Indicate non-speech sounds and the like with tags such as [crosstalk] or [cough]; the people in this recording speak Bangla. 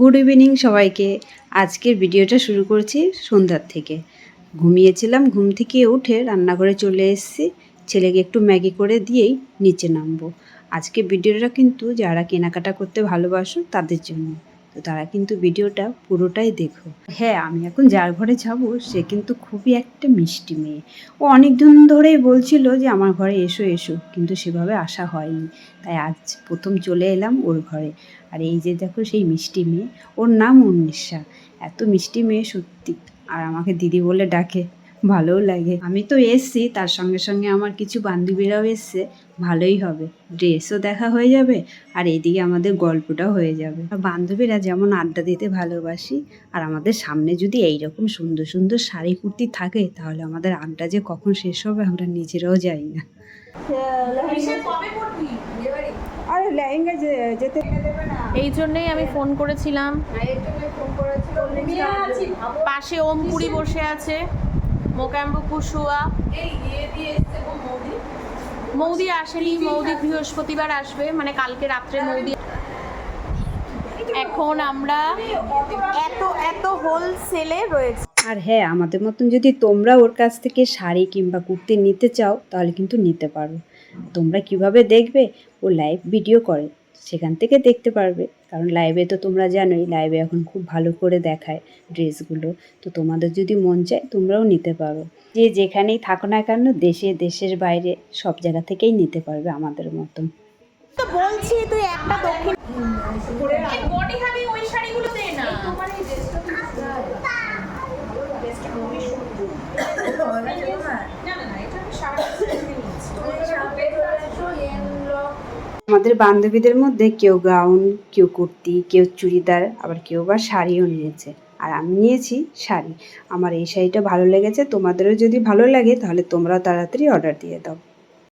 গুড ইভিনিং সবাইকে। আজকের ভিডিওটা শুরু করছি সন্ধ্যার থেকে। ঘুমিয়েছিলাম, ঘুম থেকে উঠে রান্নাঘরে চলে এসেছি। ছেলেকে একটু ম্যাগি করে দিয়েই নিচে নামবো। আজকে ভিডিওটা কিন্তু যারা কেনাকাটা করতে ভালোবাসো তাদের জন্য। তারা কিন্তু ভিডিওটা পুরোটাই দেখো। হ্যাঁ আমি এখন যার ঘরে যাব, সে কিন্তু খুবই একটা মিষ্টি মেয়ে। ও অনেক দিন ধরেই বলছিল যে, আমার ঘরে এসো এসো। কিন্তু সেভাবে আসা হয়নি। তাই আজ প্রথম চলে এলাম ওর ঘরে। আর এই যে দেখো, সেই মিষ্টি মেয়ে, ওর নাম উন্নিশা এত মিষ্টি মেয়ে সত্যি। আর আমাকে দিদি বলে ডাকে। ভালোও লাগে। আমি তো এসছি তার সঙ্গে সঙ্গে আমার কিছু বান্ধবীরাও এসছে ভালোই হবে। ড্রেসও দেখা হয়ে যাবে আর এদিকে আমাদের গল্পটাও হয়ে যাবে। আর বান্ধবীরা যেমন আড্ডা দিতে ভালোবাসি আর আমাদের সামনে যদি এইরকম সুন্দর সুন্দর শাড়ি কুর্তি থাকে তাহলে আমাদের আড্ডা যে কখন শেষ হবে আমরা নিজেরাও যাই না। আরে লেহেঙ্গা যেতে এই জন্যই আমি ফোন করেছিলাম। পাশে ওমপুরি বসে আছে। মোকাম্বু কুশুয়া মৌদি। আসেনি মৌদি বৃহস্পতিবার আসবে মানে কালকে রাত্রে মৌদি এখন আমরা এত এত হোলসেলে রয়েছে। আর হ্যাঁ আমাদের মতন যদি তোমরা ওর কাছ থেকে শাড়ি কিংবা কুর্তি নিতে চাও তাহলে কিন্তু নিতে পারো। তোমরা কীভাবে দেখবে ও লাইভ ভিডিও করে। সেখান থেকে দেখতে পারবে। কারণ লাইভে তো তোমরা জানোই লাইভে এখন খুব ভালো করে দেখায় ড্রেসগুলো। তো তোমাদের যদি মন চায় তোমরাও নিতে পারো। যে যেখানেই থাকো না কেন দেশে দেশের বাইরে সব জায়গা থেকেই নিতে পারবে আমাদের মতন। বলছি তুই একটা দক্ষিণ ওই শাড়িগুলো দে না [laughs] আমাদের বান্ধবীদের মধ্যে কেউ গাউন, কেউ কুর্তি, কেউ চুড়িদার, আবার কেউ বা শাড়িও নিয়েছে। আর আমি নিয়েছি শাড়ি। আমার এই শাড়িটা ভালো লেগেছে, তোমাদেরও যদি ভালো লাগে তাহলে তোমরাও তাড়াতাড়ি অর্ডার দিয়ে দাও।